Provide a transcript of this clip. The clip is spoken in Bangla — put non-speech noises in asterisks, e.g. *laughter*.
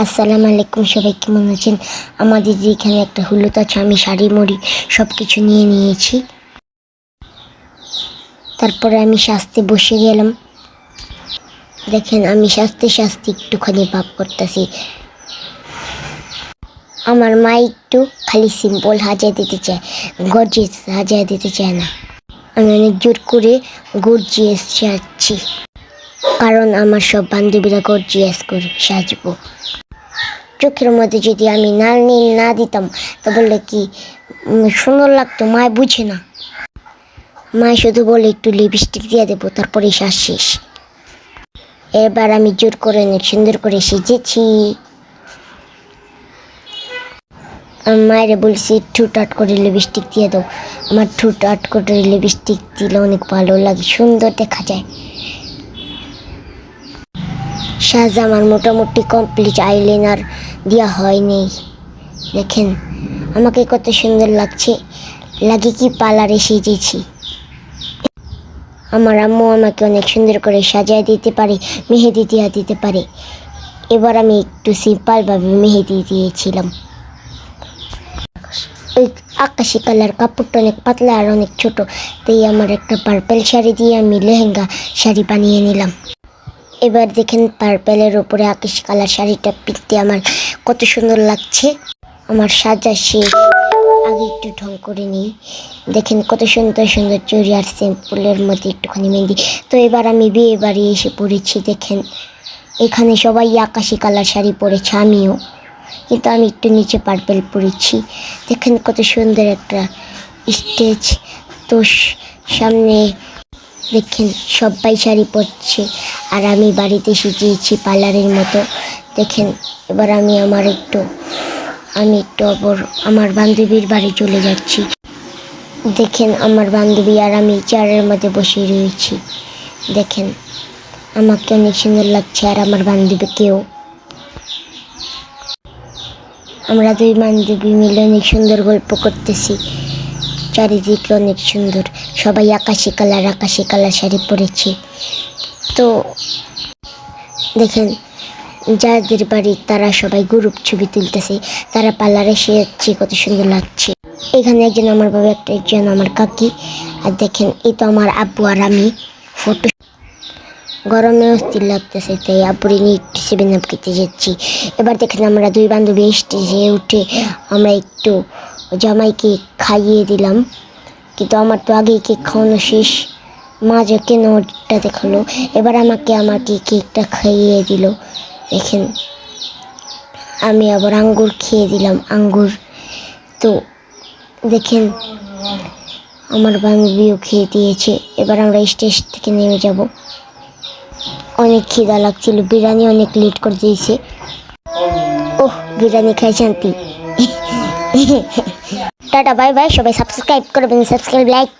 আসসালামু আলাইকুম, সবাই কেমন আছেন? আমাদের এখানে একটা হলুদ আছে, আমি শাড়ি, মুড়ি সব কিছু নিয়ে নিয়েছি। তারপরে আমি সাজতে বসে গেলাম। দেখেন, আমি সাজতে সাজতে একটুখানি ভাব করতেছি। আমার মা একটু খালি সিম্পল হাজিয়ে দিতে চায়, গর্জিয়াস হাজিয়ে দিতে চায় না। আমি অনেক জোর করে গর্জিয়াস সাজছি, কারণ আমার সব বান্ধবীরা গর্জিয়াস করে সাজবো। চোখের মধ্যে যদি আমি নাল নীল না দিতাম, তো বললে কি সুন্দর লাগতো, মায় বুঝে না। মায় শুধু বলে, একটু লিপস্টিক দিয়ে দেবো, তারপরে শ্বাস শেষ এবার আমি জোর করে, অনেক সুন্দর করে সেজেছি। মায়ের বলছি, ঠুট আট করে লিপস্টিক দিয়ে দাও। আমার ঠুট আট করে লিপস্টিক দিলে অনেক ভালো লাগে, সুন্দর দেখা যায়। সাজ আমার মোটামুটি কমপ্লিট আইলাইনার দেওয়া হয়নি। দেখেন, আমাকে কত সুন্দর লাগছে। লাগে কি পার্লারে সেজেছি। আমার আম্মু আমাকে অনেক সুন্দর করে সাজিয়ে দিতে পারে, মেহেদি দিয়া দিতে পারে। এবার আমি একটু সিম্পলভাবে মেহেদি দিয়েছিলাম। ওই আকাশি কালার কাপড়টা অনেক পাতলা আর অনেক ছোট, তাই আমার একটা পার্পেল শাড়ি দিয়ে আমি লেহেঙ্গা শাড়ি বানিয়ে নিলাম। এবার দেখেন পার্পেলের ওপরে আকাশি কালার শাড়িটা পিনতে আমার কত সুন্দর লাগছে। আমার সাজা শেষ। আগে একটু ঢং করে নিই। দেখেন কত সুন্দর সুন্দর চুড়ি আর সিম্পলের মধ্যে একটুখানি মেহেন্দি। তো এবার আমি বিয়ে বাড়ি এসে পড়েছি, দেখেন। এখানে সবাই আকাশি কালার শাড়ি পরেছে, আমিও। কিন্তু আমি একটু নিচে পার্পেল পরেছি। দেখেন কত সুন্দর একটা স্টেজ। তো সামনে দেখেন সবাই শাড়ি পরছে। আর আমি বাড়িতে সেজেছি পার্লারের মতো। দেখেন, এবার আমি আমার একটু, আমি একটু অপর, আমার বান্ধবীর বাড়ি চলে যাচ্ছি। দেখেন, আমার বান্ধবী আর আমি চেয়ারের মধ্যে বসে রয়েছি। দেখেন, আমাকে অনেক সুন্দর লাগছে আর আমার বান্ধবীকেও। আমরা দুই বান্ধবী মিলে অনেক সুন্দর গল্প করতেছি। চারিদিকে অনেক সুন্দর। সবাই আকাশি কালার আকাশি কালার শাড়ি পরেছে। তো দেখেন, যাদের বাড়ি তারা সবাই গ্রুপ ছবি তুলতেছে, তারা পার্লারে এসে যাচ্ছে কত সুন্দর লাগছে। এখানে একজন আমার বাবা, একটা একজন আমার কাকি। আর দেখেন, এই তো আমার আব্বু আর আমি ফটো গরমে অস্থির লাগতেছে, তাই আব্বুরে নিয়ে সেভেন আপ খেতে যাচ্ছি। এবার দেখেন, আমরা দুই বান্ধবী স্টেজে উঠে আমরা একটু জামাইকে খাইয়ে দিলাম। কিন্তু আমার তো আগেই কেক খাওয়ানো শেষ। মা কেন ওটা দেখাল? এবার আমাকে আমাকে কেকটা খাইয়ে দিল? দেখেন, আমি আবার আঙ্গুর খেয়ে দিলাম, আঙ্গুর। তো দেখেন, আমার বান্ধবীও খেয়ে দিয়েছে। এবার আমরা স্টেজ থেকে নেমে যাব। অনেক খিদা লাগছিল, বিরিয়ানি অনেক লেট করে দিয়েছে। ওহ, বিরিয়ানি খাই শান্তি *laughs* টাটা বাই বাই সবাই সাবস্ক্রাইব করবেন সাবস্ক্রাইব লাইক